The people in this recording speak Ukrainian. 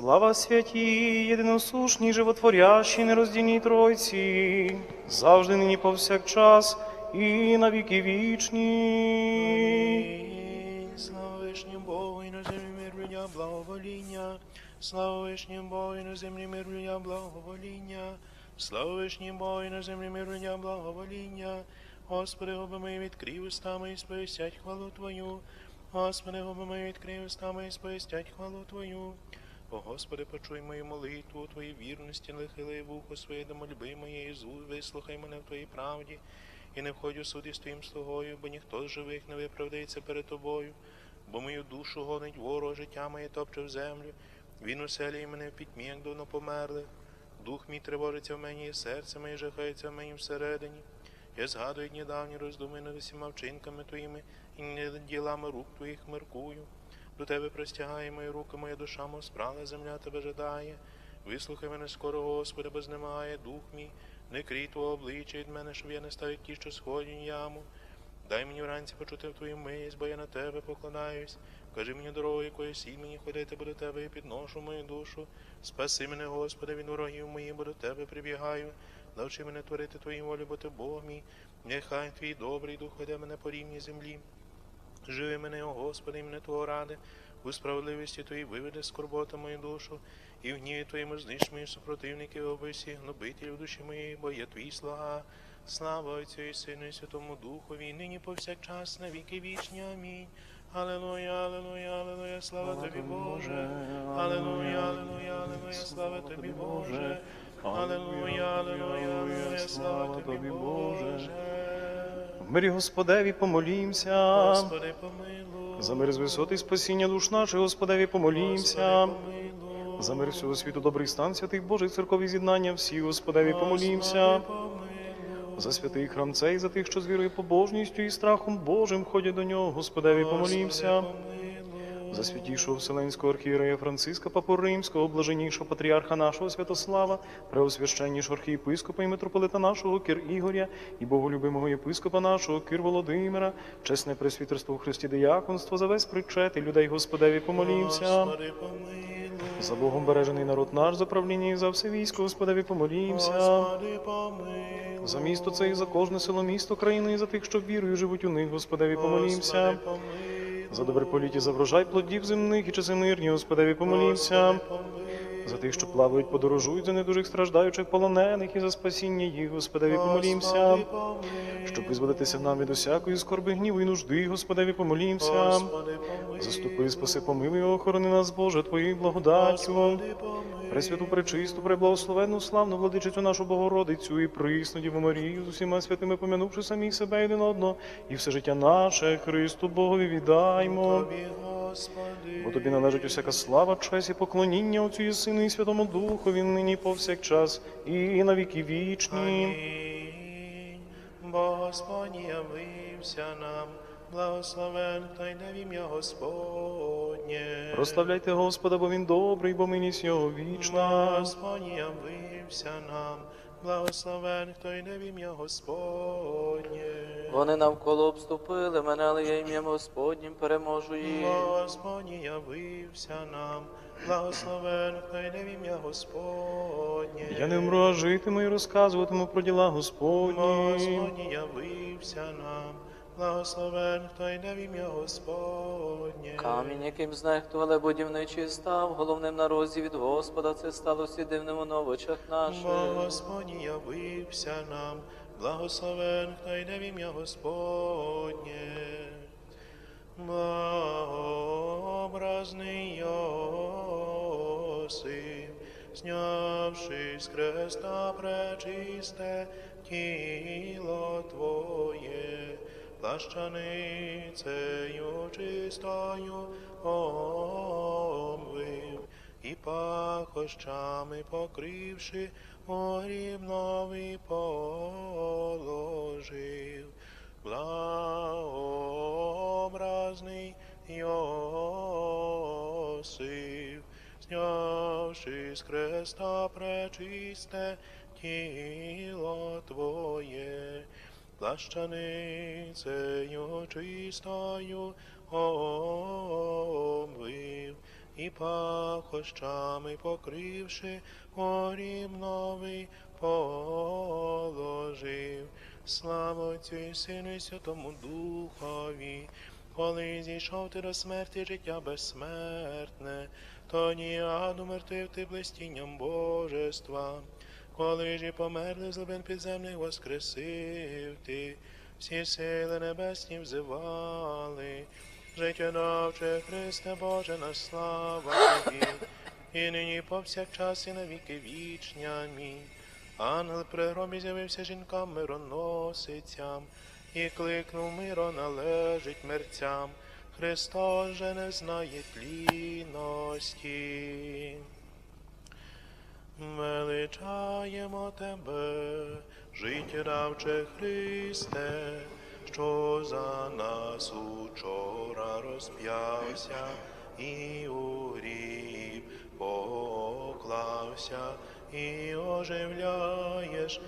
Слава святій, єдиносушній, животворящій, нероздільній Тройці, завжди нині повсякчас і на віки вічні. Слава вишнім Богу і на землі мир людям благовоління. Слава вишнім Богу і на землі мир людям благовоління. Слава вишнім Богу і на землі мир людям благовоління. Господи, губи мої відкрий уста мої, сповістять хвалу Твою. Господи, губи мої відкрий уста мої, сповістять хвалу Твою. О Господи, почуй мою молитву, у Твоїй вірності, нахили вухо своє до мольби моєї, зу, вислухай мене в Твоїй правді. І не входь у суд із твоїм слугою, бо ніхто з живих не виправдається перед тобою, бо мою душу гонить ворог, життя моє топче в землю. Він уселює мене в пітьмі, як давно померли. Дух мій тривожиться в мені, і серце моє жахається в мені всередині. Я згадую дні роздуми над усіма вчинками твоїми і ділами рук твоїх меркую. До тебе простягає мої руки, моя душа, мов спрала, земля тебе жадає. Вислухай мене скоро, Господи, бо знемагає дух мій. Не крій твого обличчя від мене, щоб я не став ті, що сходять яму. Дай мені вранці почути в твою милість, бо я на тебе покладаюсь. Кажи мені дорогу, якою сіль мені ходити, бо до тебе і підношу мою душу. Спаси мене, Господи, від ворогів моїх, бо до тебе прибігаю. Навчи мене творити твою волю, бо ти Бог мій. Нехай твій добрий дух веде мене по рівні землі. Живи мене, о Господи, імені Твого ради, у справедливості Твоїй виведи скорбота мою душу, і в гніві Твоєму знищ мої супротивники, обисі, гнобителів душі моєї, бо я Твій слуга. Слава Отцю і Сину і Святому Духові, і нині повсякчас на віки вічні. Амінь. Алелуя, алелуя, алелуя, слава Тобі, Боже. Алелуя, алелуя, алелуя, слава Тобі, Боже. Алелуя, алелуя, алелуя, слава Тобі, Боже. Мирі Господеві помолімся. Господи, помилуй. За мир з висоти спасіння душ наших, Господеві помолімся. Господи, помилуй. За мир всього світу, добрий стан святих Божих церкові з'єднання всі, Господеві помолімся. Господи. За святий храм цей, за тих, що з вірою, побожністю і страхом Божим ходять до нього, Господеві помолімся. Господи, помилуй. За святішого Вселенського архієрея Франциска, Папу Римського, блаженнішого патріарха нашого Святослава, преосвященнішого архієпископа і митрополита нашого Кир Ігоря, і боголюбимого єпископа нашого Кир Володимира, чесне пресвітерство у Христі дияконство, за весь причет і людей Господеві помолімся. За Богом бережений народ наш, за правління і за все військо, Господеві помолімся. За місто це і за кожне село місто країни, і за тих, що вірою живуть у них, Господеві помолімся. За добре політі, за врожай плодів земних і часи мирні, Господеві помолімся. За тих, що плавають, подорожують, за недужих страждаючих полонених і за спасіння їх, Господеві помолімся. Щоб визволитися нам від усякої скорби, гніву і нужди, Господеві помолімся. Заступи, спаси, помилуй, охорони нас, Боже, Твоєю благодаттю. Пресвяту, пречисту, преблагословенну, славну владичицю нашу Богородицю і присну Діву Марію з усіма святими помянувши самі себе один одного, і все життя наше Христу Богові віддаймо. Бо тобі належить усяка слава, честь і поклоніння Отцю і Сину і Святому Духові, нині повсякчас і на віки вічні. Амінь. Господь явився нам, благословен, хто йде в ім'я Господнє. Прославляйте Господа, бо Він добрий, бо милість Його вічна. Господь явився нам, благословен, хто й не в ім'я Господнє. Вони навколо обступили мене, але я ім'ям Господнім переможу їх. Господні явився нам, благословен, хто не в ім'я Господнє. Я не вмру, а житиму і розказуватиму про діла Господні. Господь явився нам, благословен, хто йде в ім'я Господнє. Камінь, яким знехтували будівничий став, головним на розі від Господа, це сталося дивним у очах наших. Господь явився нам, благословен, хто йде в ім'я Господнє. Благообразний Йосип, знявши з хреста пречисте тіло Твоє, плащаницею чистою омвив, і пахощами покривши, огріб новий положив. Благообразний Йосип, знявши з хреста пречисте тіло Твоє, плащаницею чистою омвив, і пахощами покривши, горім новий положив. Слава Отцю Сину і Святому Духові, коли зійшов ти до смерті життя безсмертне, то ні аду мертвив ти блистінням Божества. Коли ж і померли з глибин підземних воскресив ти, всі сили небесні взивали, життєдавче Христе Боже на слава Тобі, і нині повсякчас і навіки вічні. Амінь. Ангел при гробі з'явився жінкам мироносицям, і кликнув миро належить мерцям. Христос же не знає тлінності. Величаємо тебе, життєдавче Христе, що за нас учора розп'явся і у поклався, і оживляєш